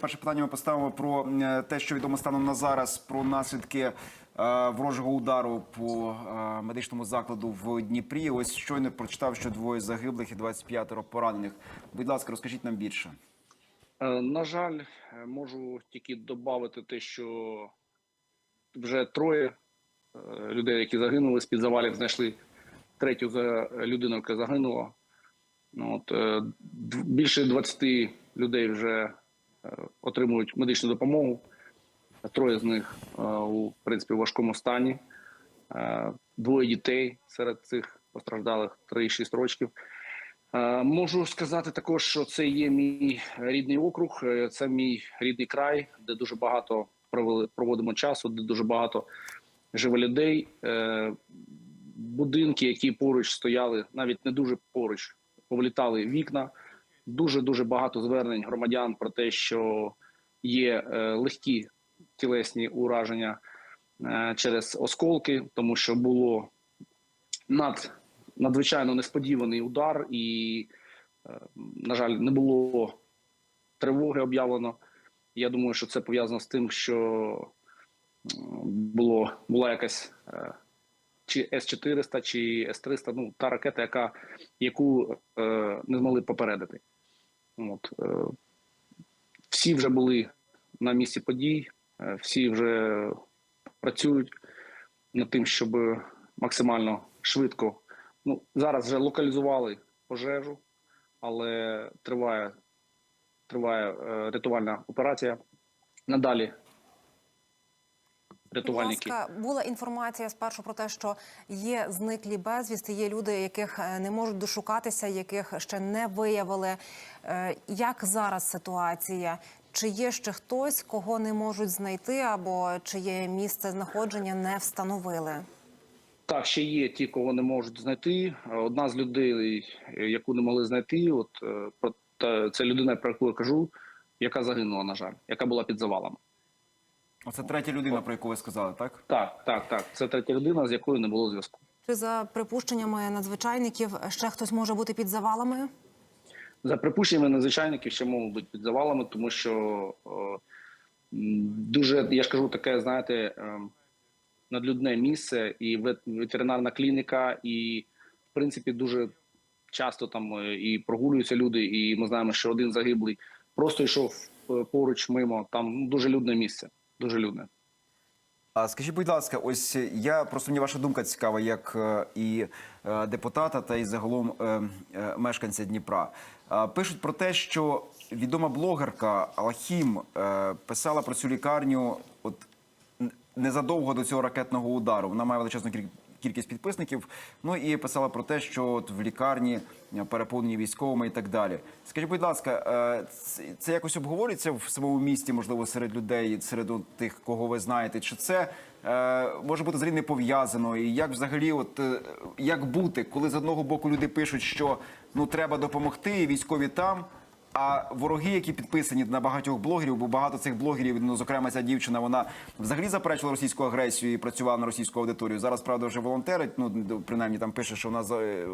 Перше питання ми поставимо про е, те, що відомо станом на зараз, про наслідки е, ворожого удару по е, медичному закладу в Дніпрі. Ось щойно прочитав, що двоє загиблих і 25 поранених. Будь ласка, розкажіть нам більше. На жаль, можу тільки додати те, що вже троє людей, які загинули з-під завалів, знайшли третю за людину, яка загинула. Ну, От, більше 20 людей вже отримують медичну допомогу. Троє з них е, у принципі в важкому стані. Е, Двоє дітей серед цих постраждалих 3-6 років. Е, Можу сказати також, що це є мій рідний округ, е, це мій рідний край, де дуже багато проводимо часу, де дуже багато живе людей. Е, Будинки, які поруч стояли, навіть не дуже поруч, повлітали вікна. Дуже дуже багато звернень громадян про те, що є е, легкі тілесні ураження е, через осколки, тому що було над надзвичайно несподіваний удар, і, е, на жаль, не було тривоги об'явлено. Я думаю, що це пов'язано з тим, що було, була якась чи С-400, чи С-300, ну, та ракета, яка, яку е, не змогли попередити. От, е, всі вже були на місці подій, е, всі вже працюють над тим, щоб максимально швидко Ну, зараз вже локалізували пожежу, але триває, триває е, рятувальна операція. Надалі Будь рятувальники. ласка, була інформація спершу про те, що є зниклі безвісти, є люди, яких е, не можуть дошукатися, яких ще не виявили. Е, Як зараз ситуація? Чи є ще хтось, кого не можуть знайти, або чиє місце знаходження не встановили? Так, ще є ті, кого не можуть знайти. Одна з людей, е, яку не могли знайти, от це людина, про яку я кажу, яка загинула, на жаль, яка була під завалами. Оце третя людина, про яку ви сказали, так? Так, так, так. Це третя людина, з якою не було зв'язку. Чи за припущеннями надзвичайників ще хтось може бути під завалами? За припущеннями надзвичайників ще можуть бути під завалами, тому що е, дуже, я ж кажу, таке, знаєте, е, надлюдне місце, і ветеринарна клініка, і в принципі дуже часто там е, і прогулюються люди, і ми знаємо, що один загиблий просто йшов поруч мимо. Там дуже людне місце. Дуже людне. А скажіть, будь ласка, ось е, я просто мені ваша думка цікава, як е, і е, депутата, та й загалом мешканця Дніпра. Пишуть про те, що відома блогерка Алхім писала про цю лікарню от незадовго до цього ракетного удару. Вона має величезну кількість підписників. Ну і писала про те, що от в лікарні е, переповнені військовими і так далі. Скажіть, будь ласка, е, це, якось обговорюється в самому місті, можливо, серед людей, серед тих, кого ви знаєте? Чи це е, може бути взагалі не пов'язано? І як взагалі, от як бути, коли з одного боку люди пишуть, що ну треба допомогти, військові там. А вороги, які підписані на багатьох блогерів, бо багато цих блогерів, ну зокрема ця дівчина, вона взагалі заперечила російську агресію і працювала на російську аудиторію. Зараз правда вже волонтерить. Ну принаймні там пише, що вона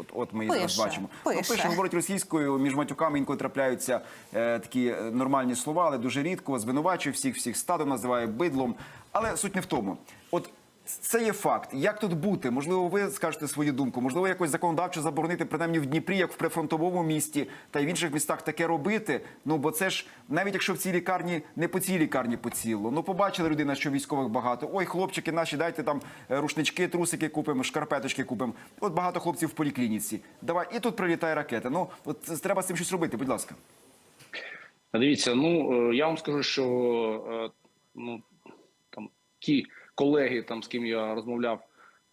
от, от ми її зараз бачимо. пише. Ну, пише, говорить російською. Між матюками інколи трапляються е, такі е, нормальні слова, але дуже рідко звинувачує всіх, всіх стадом називає бидлом. Але суть не в тому. От це є факт. Як тут бути? Можливо, ви скажете свою думку. Можливо, якось законодавчо заборонити, принаймні в Дніпрі, як в прифронтовому місті, та й в інших містах таке робити. Ну бо це ж навіть якщо в цій лікарні не по цій лікарні поцілило. Ну побачила людина, що військових багато. Ой, хлопчики наші, дайте там е, рушнички, трусики купимо, шкарпеточки купимо. От багато хлопців в поліклініці. Давай, і тут прилітає ракета. Ну от треба з цим щось робити. Будь ласка. Дивіться, ну е, я вам скажу, що е, ну там ті колеги, там з ким я розмовляв,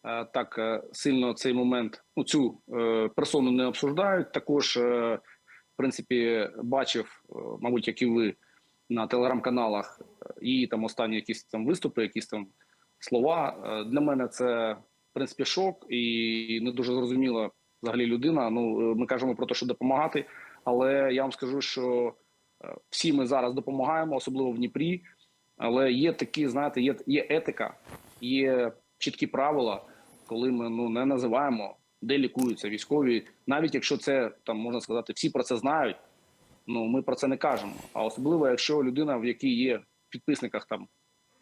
е, так е, сильно цей момент, ну цю е, персону не обсуждають. Також, в принципі, бачив, мабуть, як і ви на телеграм-каналах її там останні якісь там виступи, якісь там слова. Для мене це в принципі шок і не дуже зрозуміла взагалі людина. Ну ми кажемо про те, що допомагати, але я вам скажу, що. Всі ми зараз допомагаємо, особливо в Дніпрі. Але є такі, знаєте, є, є етика, є чіткі правила, коли ми ну не називаємо, де лікуються військові, навіть якщо це там можна сказати, всі про це знають. Ну ми про це не кажемо. А особливо, якщо людина, в якій є в підписниках там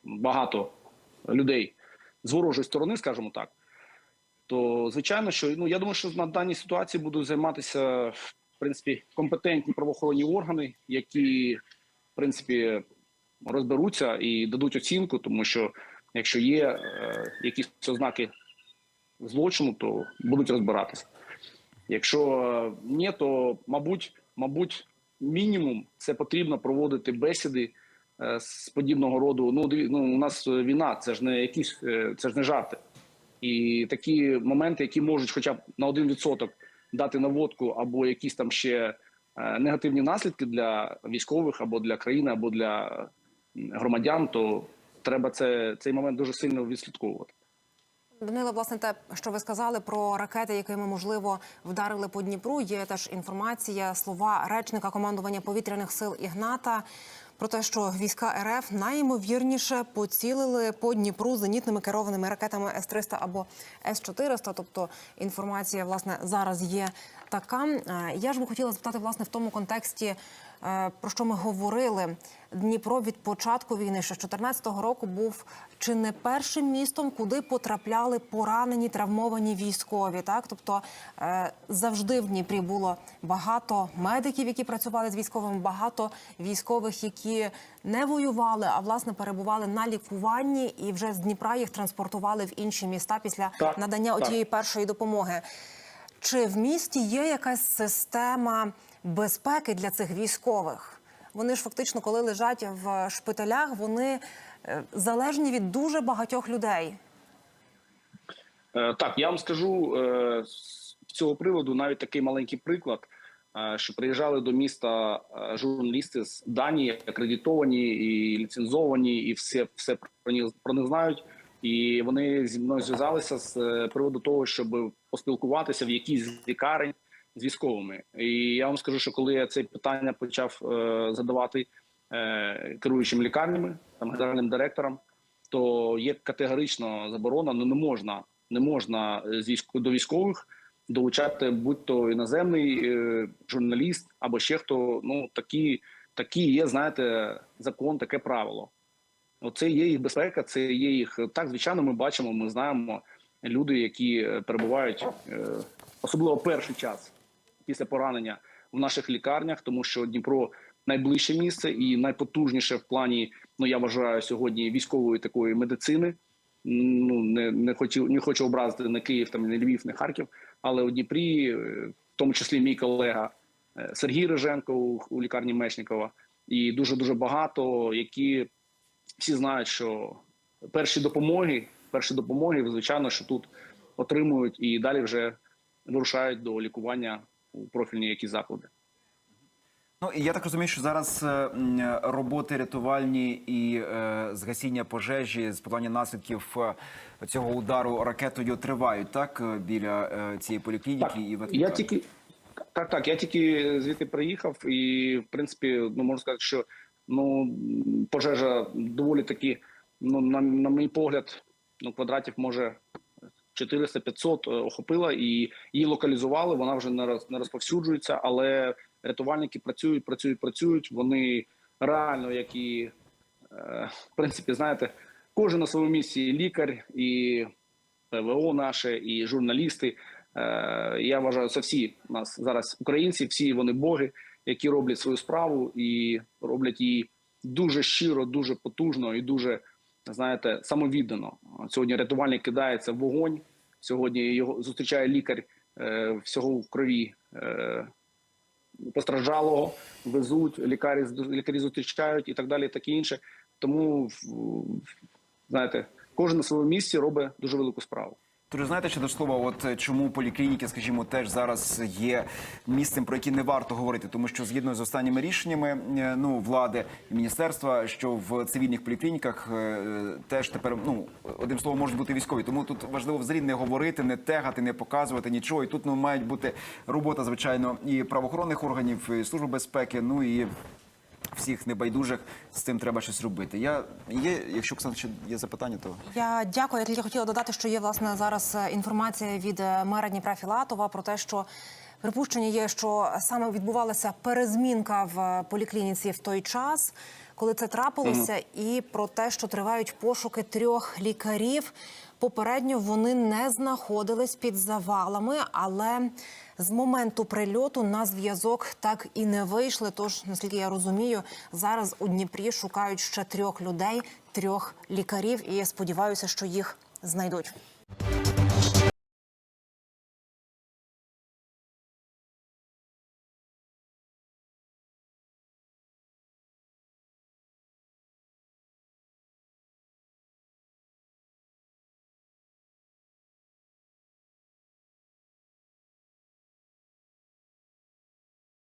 багато людей з ворожої сторони, скажімо так, то звичайно, що ну я думаю, що на даній ситуації будуть займатися в принципі компетентні правоохоронні органи, які в принципі розберуться і дадуть оцінку, тому що якщо є е, якісь ознаки злочину, то будуть розбиратися. Якщо е, ні, то мабуть, мабуть, мінімум це потрібно проводити бесіди е, з подібного роду. Ну, диві- ну у нас війна, це ж не якісь, це ж не жарти. І такі моменти, які можуть, хоча б на 1% дати наводку або якісь там ще негативні наслідки для військових або для країни, або для громадян, то треба це цей момент дуже сильно відслідковувати. Данило, власне, те, що ви сказали про ракети, якими можливо вдарили по Дніпру. Є теж інформація, слова речника командування повітряних сил Ігната про те, що війська РФ найімовірніше поцілили по Дніпру зенітними керованими ракетами С-300 або С-400. Тобто інформація власне зараз є така. Е, Я ж би хотіла запитати власне в тому контексті. е, Про що ми говорили? Дніпро від початку війни, ще з 2014 року, був чи не першим містом, куди потрапляли поранені травмовані військові. Так, тобто е, завжди в Дніпрі було багато медиків, які працювали з військовими, багато військових, які не воювали, а власне перебували на лікуванні, і вже з Дніпра їх транспортували в інші міста після Так, надання так. отієї першої допомоги. Чи в місті є якась система безпеки для цих військових? Вони ж фактично, коли лежать в шпиталях, вони е, залежні від дуже багатьох людей. Е, Так, я вам скажу е, з цього приводу навіть такий маленький приклад, що приїжджали до міста журналісти з Данії, акредитовані і ліцензовані, і все, все про них, знають. І вони зі мною зв'язалися з приводу того, щоб поспілкуватися в якійсь лікарень з військовими. І я вам скажу, що коли я це питання почав е, задавати е, керуючим лікарнями, там генеральним директорам, то є категорично заборона. Ну не можна, не можна до військових долучати будь-то іноземний е, журналіст або ще хто. Ну такі, такі є, знаєте, закон, таке правило. Оце є їх безпека, це є їх так. Звичайно, ми бачимо, ми знаємо люди, які е, перебувають е, особливо перший час після поранення в наших лікарнях, тому що Дніпро найближче місце і найпотужніше в плані. Ну я вважаю сьогодні військової такої медицини. Ну не, не хотів, не хочу образити не Київ, там не Львів, не Харків, але у Дніпрі, е, в тому числі мій колега Сергій Риженко у, у лікарні Мечникова, і дуже дуже багато, які всі знають, що перші допомоги, перші допомоги, звичайно, що тут отримують і далі вже вирушають до лікування у профільні якісь заклади. Ну і я так розумію, що зараз е, роботи рятувальні і е, згасіння пожежі з подолання наслідків е, цього удару ракетою тривають так е, біля е, цієї поліклініки Так, і я тільки так, так. Я тільки звідти приїхав, і в принципі, ну можна сказати, що ну пожежа доволі таки, ну на, на мій погляд, ну квадратів може 400-500 е, охопила і її локалізували. Вона вже не роз не розповсюджується, але рятувальники працюють, працюють, працюють. Вони реально, як і е, в принципі, знаєте, кожен на своєму місці лікар, і ПВО наше, і журналісти. Е, Я вважаю, це всі нас зараз українці, всі вони боги, які роблять свою справу і роблять її дуже щиро, дуже потужно і дуже знаєте, самовіддано. Сьогодні рятувальник кидається в вогонь. Сьогодні його зустрічає лікар е, всього в крові. Е, Постраждалого везуть, лікарі лікарі зустрічають і так далі, і таке інше. Тому знаєте, кожен на своєму місці робить дуже велику справу. Тож знаєте, ще до слова, от е, чому поліклініки, скажімо, теж зараз є місцем, про яке не варто говорити, тому що згідно з останніми рішеннями е, ну влади і міністерства, що в цивільних поліклініках е, теж тепер ну одним словом можуть бути військові. Тому тут важливо взагалі не говорити, не тегати, не показувати нічого. І тут ну мають бути робота, звичайно, і правоохоронних органів, і служби безпеки, ну і. Всіх небайдужих з цим треба щось робити. Я є, якщо Оксана, ще є запитання, то Я дякую. Я тільки хотіла додати, що є власне зараз е, інформація від е, мера Дніпра Філатова про те, що Припущення є, що саме відбувалася перезмінка в поліклініці в той час, коли це трапилося, і про те, що тривають пошуки трьох лікарів. Попередньо вони не знаходились під завалами, але з моменту прильоту на зв'язок так і не вийшли. Тож, наскільки я розумію, зараз у Дніпрі шукають ще трьох людей, трьох лікарів, і я сподіваюся, що їх знайдуть.